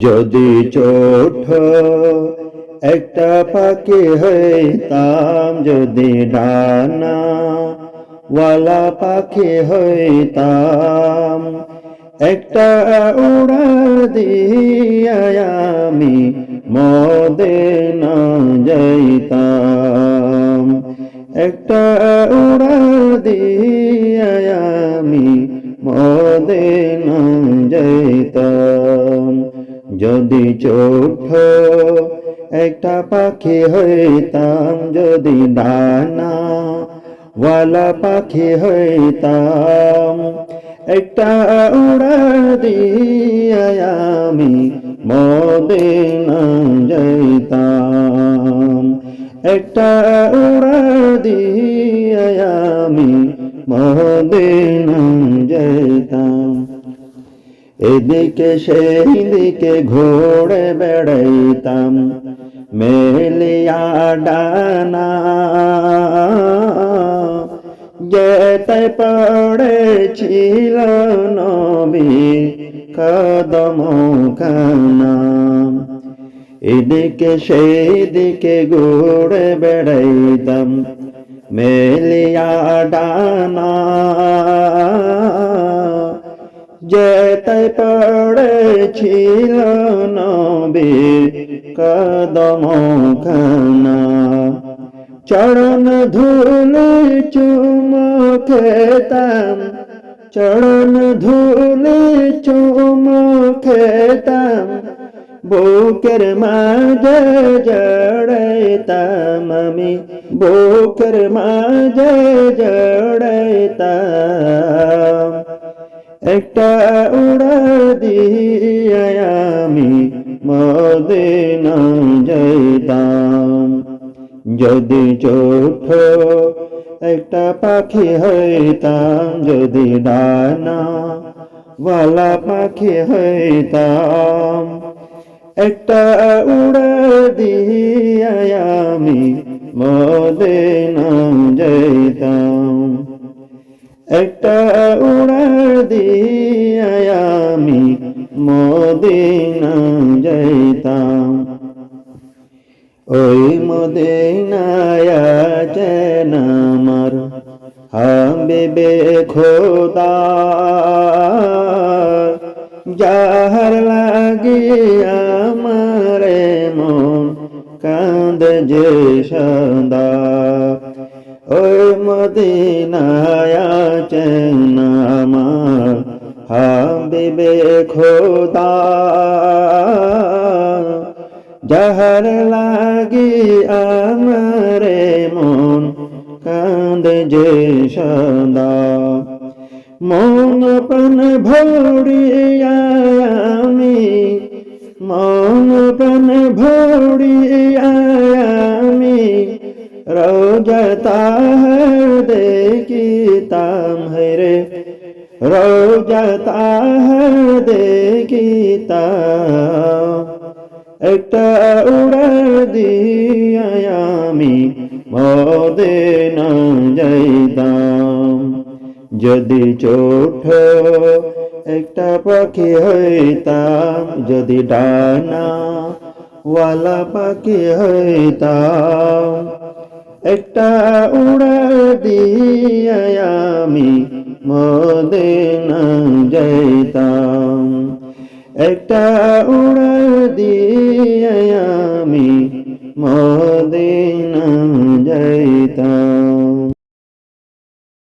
যদি চোঠ একটা পাখি হইতাম, যদি ডানা পাখি হইতাম, একটা উড়া দিয়া আমি মদে না যাইতাম। একটা উড়া দিয়া যদি চোখ, একটা পাখি হইতাম যদি ডানা, ওয়ালা পাখি হইতাম, একটা উড়া দিয়া আমি মদিনা যাইতাম, একটা উড়া দিয়া আমি মদিনা যাইতাম। এদিকে সেই দিকে ঘোড়ে বেড়াইতাম, মেলিয়া ডানা। যেতে পড়েছিল নবী কদম খানা। এদিকে সেই দিকে ঘোড়ে বেড়াইতাম, মেলিয়া ডানা। পড়েছিল নবীর কদম খানা। চরণ ধুলে চুম খেতাম চরণ ধুলে চুম খেতাম বুকের মাঝে জড়াইতাম আমি, বুকের মাঝে জড়াইতাম। একটা উড়া দিয়ে আমি মদিনা যাইতাম। যদি চোখ একটা পাখি হইতাম, যদি ডানা ওয়ালা পাখি হইতাম, একটা উড়া দিয়ে আমি মদিনা যাইতাম। একটা উড়া দিয়ে আমি মদিনা যাইতাম। ওই মদিনায় চেন আমার হাবিবে খোদা। যাহার লাগি আমারে মন কান্দ যে সদা। ওই মদিনায় চেন আমার হাবিবে খোদা যাহার লাগি আমারে মন কান্দে যে সদা। মন প্রাণ ভরিয়া আমি, মন প্রাণ ভরিয়া আমি, রোজা তাহার দেখিতাম হেরে রোজা তাহার দেখিতাম একটা উড়া দিয়া আমি মদিনা যাইতাম যদি চোখ একটা পাখি হইতাম যদি ডানা ওয়ালা পাখি হইতাম একটা উড়া দিয়া আমি মদিনা যাইতাম একটা উড়া দিয়ে আমি